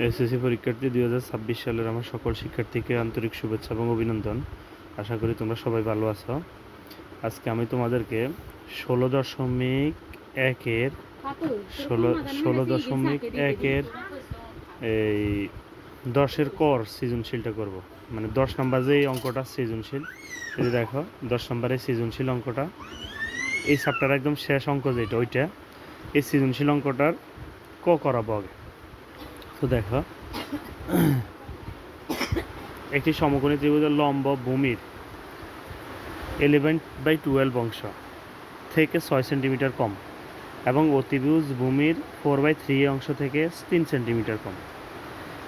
SSC পরীক্ষার্থী দুই হাজার ছাব্বিশ সালের আমার সকল শিক্ষার্থীকে আন্তরিক শুভেচ্ছা এবং অভিনন্দন। আশা করি তোমরা সবাই ভালো আছো। আজকে আমি তোমাদেরকে ষোলো দশমিক একের ষোলো ষোলো দশমিক একের এই দশের কর সৃজনশীলটা করব। মানে দশ নম্বর যে এই অঙ্কটা সৃজনশীল এই দেখো দশ নম্বরের সৃজনশীল অঙ্কটা। এই চ্যাপ্টার একদম শেষ অঙ্ক যেটা ওইটা। এই সৃজনশীল অঙ্কটার ক করাবো আগে তো দেখো। একটি সমকোণী ত্রিভুজের লম্ব ভূমির ইলেভেন বাই টুয়েলভ অংশ থেকে ছয় সেন্টিমিটার কম এবং অতিভুজ ভূমির ফোর বাই থ্রি অংশ থেকে তিন সেন্টিমিটার কম।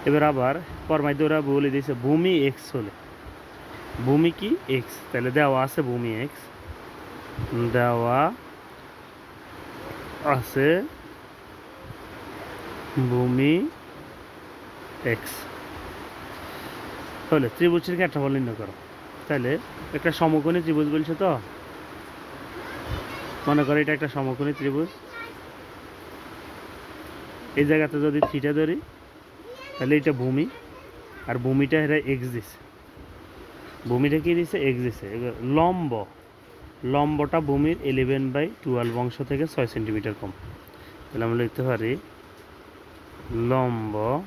এবার আবার কর্মাইতে ওরা বলে দিয়েছে, ভূমি এক্স হলে। ভূমি কি? এক্স তাহলে দেওয়া আছে ভূমি এক্স দেওয়া আছে ভূমি এক্স তাহলে ত্রিভুজের ক্ষেত্রফল নির্ণয় করো। তাহলে একটা সমকোণী ত্রিভুজ বলছে তো? মনে করো এটা একটা সমকোণী ত্রিভুজ। এই জায়গাতে যদি থিটা ধরি, তাহলে এটা ভূমি। আর ভূমিটা এরা এক্স দিছে। ভূমিটা কী দিছে? এক্স দিছে। লম্ব। লম্বটা ভূমির ইলেভেন বাই টুয়েলভ অংশ থেকে ছয় সেন্টিমিটার কম। তাহলে আমরা লিখতে পারি লম্ব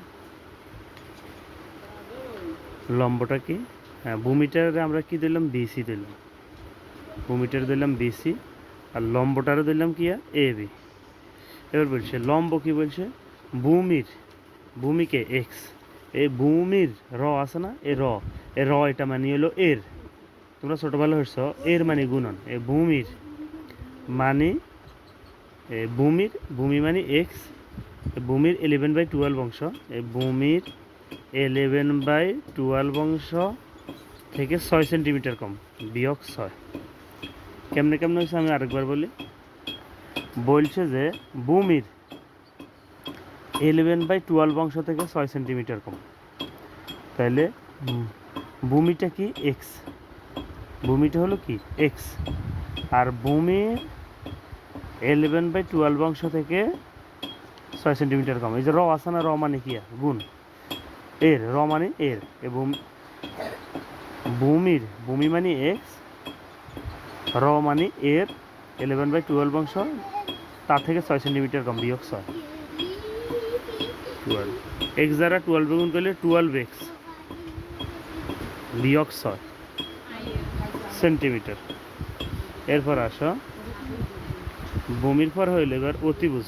লম্বটা কি? হ্যাঁ ভূমিটারে আমরা কি দিলাম? বিসি দিলাম। ভূমিটার দিলাম বিসি আর লম্বটারও দিলাম কি এ বি এবার বলছে, লম্ব কি বলছে? ভূমির, ভূমিকে এক্স এই ভূমির র আছে না? এ র। এ র এটা মানে হলো এর। তোমরা ছোটোবেলা হচ্ছ এর মানে গুণন। এ ভূমির মানে এ ভূমির, ভূমি মানে এক্স ভূমির ইলেভেন বাই টুয়েলভ অংশ। এই ভূমির ইলেভেন বাই টুয়েলভ অংশ থেকে ছয় সেন্টিমিটার কম, বিয়োগ ছয়। কেমনে কেমনে হয়েছে আমি আরেকবার বলি। বলছে যে ভূমির এলেভেন বাই টুয়েলভ অংশ থেকে ছয় সেন্টিমিটার কম। তাহলে ভূমিটা কি এক্স ভূমিটা হলো কি এক্স আর ভূমির এলেভেন বাই টুয়েলভ অংশ থেকে ছয় সেন্টিমিটার কম। এই যে র আছে না র মানে কি? গুণ। এর, র মানে এর এবং ভূমির, ভূমি মানে এক্স, র মানে এর ইলেভেন বাই টুয়েলভ অংশ, তার থেকে ছয় সেন্টিমিটার কম, বিয়োগ ছয়। টুয়েলভ এক্স দ্বারা টুয়েলভ গুণ করলে টুয়েলভ এক্স, বিয়োগ ছয় সেন্টিমিটার এরপর আসো। ভূমির পর হইলে এবার অতিভুজ।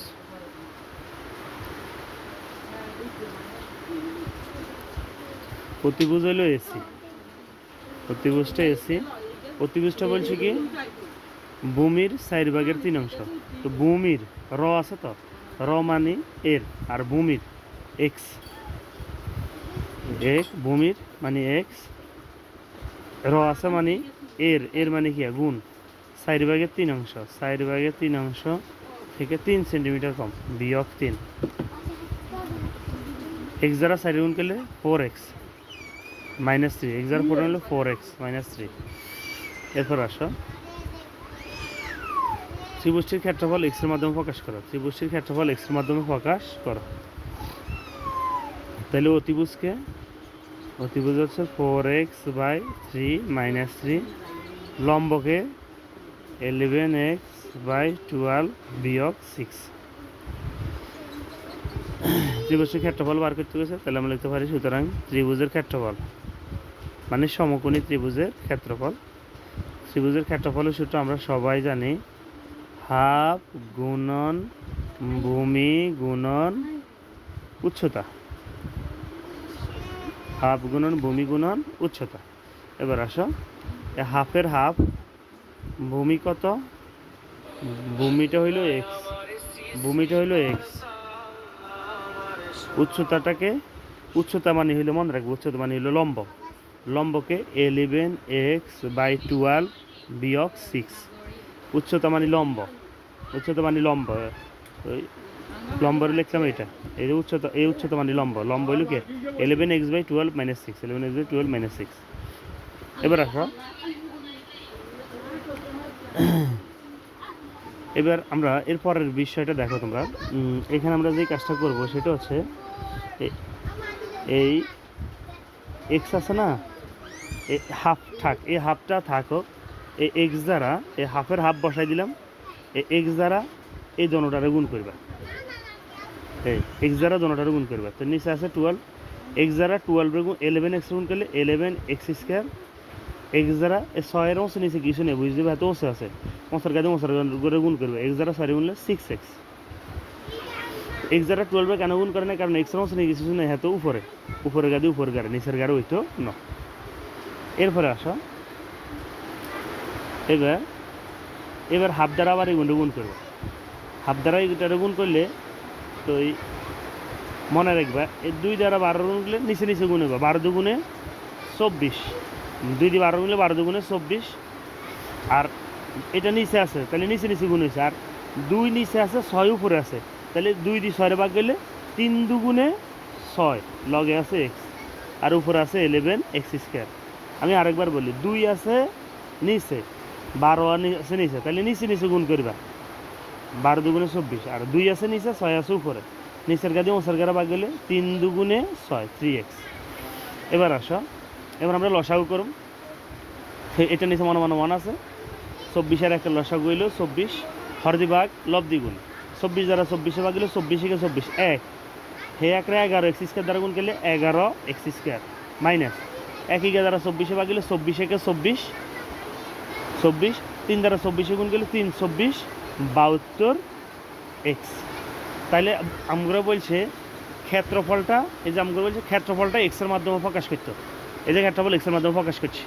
অতিভুজ হইল এসি। অতিভুজটা এসি। অতিভুজটা বলছে কি? ভূমির চার ভাগের তিন অংশ। তো ভূমির র আছে তো? র মানে এর আর ভূমির এক্স এক, ভূমির মানে এক্স র আছে মানে এর। এর মানে কি? গুণ। চার ভাগের তিন অংশ। চার ভাগের তিন অংশ থেকে তিন সেন্টিমিটার কম। বিয়োগ তিন। এক্স দ্বারা চার গুণ করলে four x minus three x দ্বারা ফোর হলো ফোর এক্স মাইনাস থ্রি এরপর আসো। ত্রিভুজটির ক্ষেত্রফল এক্সের মাধ্যমে প্রকাশ করো। ত্রিভুজটির ক্ষেত্রফল এক্সের মাধ্যমে প্রকাশ করো। তাহলে অতিভুজকে, অতিভুজ হচ্ছে four x by three minus three লম্বকে eleven x by twelve বিয়োগ সিক্স ত্রিভুজের ক্ষেত্রফল বার করতে গেছে, তাহলে আমরা লিখতে পারি সুতরাং ত্রিভুজের ক্ষেত্রফল। মানে সমকোণী ত্রিভুজের ক্ষেত্রফল। ত্রিভুজের ক্ষেত্রফলের সূত্র আমরা সবাই জানি। হাফ গুণন ভূমি গুণন উচ্চতা। হাফ গুণন ভূমি গুণন উচ্চতা। এবার আসো। হাফের হাফ ভূমি কত? ভূমিটা হইল এক্স ভূমিটা হইল এক্স উচ্চতাটাকে, উচ্চতা মানে হইল মনে রাখব, উচ্চতা মানে হইল লম্ব। লম্বকে এলেভেন এক্স বাই টুয়েলভ বিয়োগ সিক্স উচ্চতা মানে লম্ব। উচ্চতা মানে লম্ব লম্বরে লিখলাম এটা এই যে উচ্চতা, এই উচ্চতা মানে লম্ব। লম্ব হইল কি? Eleven x by twelve minus six eleven x by twelve minus six এবার আসো। এবার আমরা এর পরের বিষয়টা দেখো তোমরা। এখানে আমরা যে কাজটা করব সেটা হচ্ছে এই এক্স আছে না? এই হাফ থাক এই হাফটা থাকো এই এক্স দ্বারা এই হাফের হাফ বসাই দিলাম এই এক্স দ্বারা এই দনোটারে গুণ করবা। এই এক্স দ্বারা দনোটারে গুণ করবা। তো নিচে আছে টুয়েলভ এক্স দ্বারা টুয়েলভের গুণ এলেভেন এক্স গুণ করলে এলেভেন এক্স স্কোয়ার এক্স দ্বারা এই ছয়ের অংশ নিচে কিছু নেই, বুঝতে পারতো অংশ আছে। অংশের কাজে অংশের করে গুণ করবে। এক্স দ্বারা ছয় গুণলে সিক্স এক্স এক্স দ্বারা টুয়েলভে কেন গুণ করে না কারণ এক্স অংশ নিয়ে কিছু নেই হ্যাঁ তো উপরে। উপরের গাড়ি উপরের গাড়ি, নিচের গাড়ি ওইটো ন। এরপরে আসো। এবার এবার হাফ দ্বারা আবার এগুলো গুণ করবে। হাফ দ্বারা এগুলো গুণ করলে, তো এই মনে রাখবা, এই দুই দ্বারা বারো গুণ করলে নিচে নিচে গুণ হবে। বারো দুগুণে চব্বিশ। দুই দিয়ে বারো গুণলে বারো দুগুণে চব্বিশ। আর এটা নিচে আছে, তাহলে নিচে নিচে গুণ হয়েছে। আর দুই নিচে আছে, ছয় উপরে আছে। তাহলে দুই দিয়ে ছয়ের ভাগ গেলে তিন দুগুণে ছয়। লগে আছে এক্স আর উপরে আছে ইলেভেন এক্স স্কোয়ার আমি আরেকবার বলি, দুই আছে নিচে, বারো আছে নিচে। তাহলে নিচে নিচে গুণ করবা। বারো দুগুণে চব্বিশ। আর দুই আছে নিচে, ছয় আছে উপরে। নিচের গাদি ওসার গাড়া ভাগ গেলে তিন দুগুণে ছয় থ্রি এক্স এবার আসো। এবার আমরা লসাগু করব এটা নিচে মনে মনে মন আছে। চব্বিশের একটা লসাগু হইল চব্বিশ। হরদি ভাগ লব দ্বিগুণ চব্বিশ দ্বারা চব্বিশে ভাগ চব্বিশ একে চব্বিশ, এক। হে একরে এগারো এক্স স্কোয়ার দ্বারা গুণ করলে এগারো এক্স স্কোয়ার মাইনাস এক একে দ্বারা চব্বিশে ভাগ গেলে চব্বিশ একে চব্বিশ চব্বিশ। তিন দ্বারা চব্বিশে গুণ করলে তিন, চব্বিশ, বাহাত্তর এক্স তাইলে আমরা বলছে ক্ষেত্রফলটা, এই যে আমরা বলছে ক্ষেত্রফলটা এক্সের মাধ্যমে প্রকাশ করতে এই যে ক্ষেত্রফল এক্সের মাধ্যমে প্রকাশ করছি।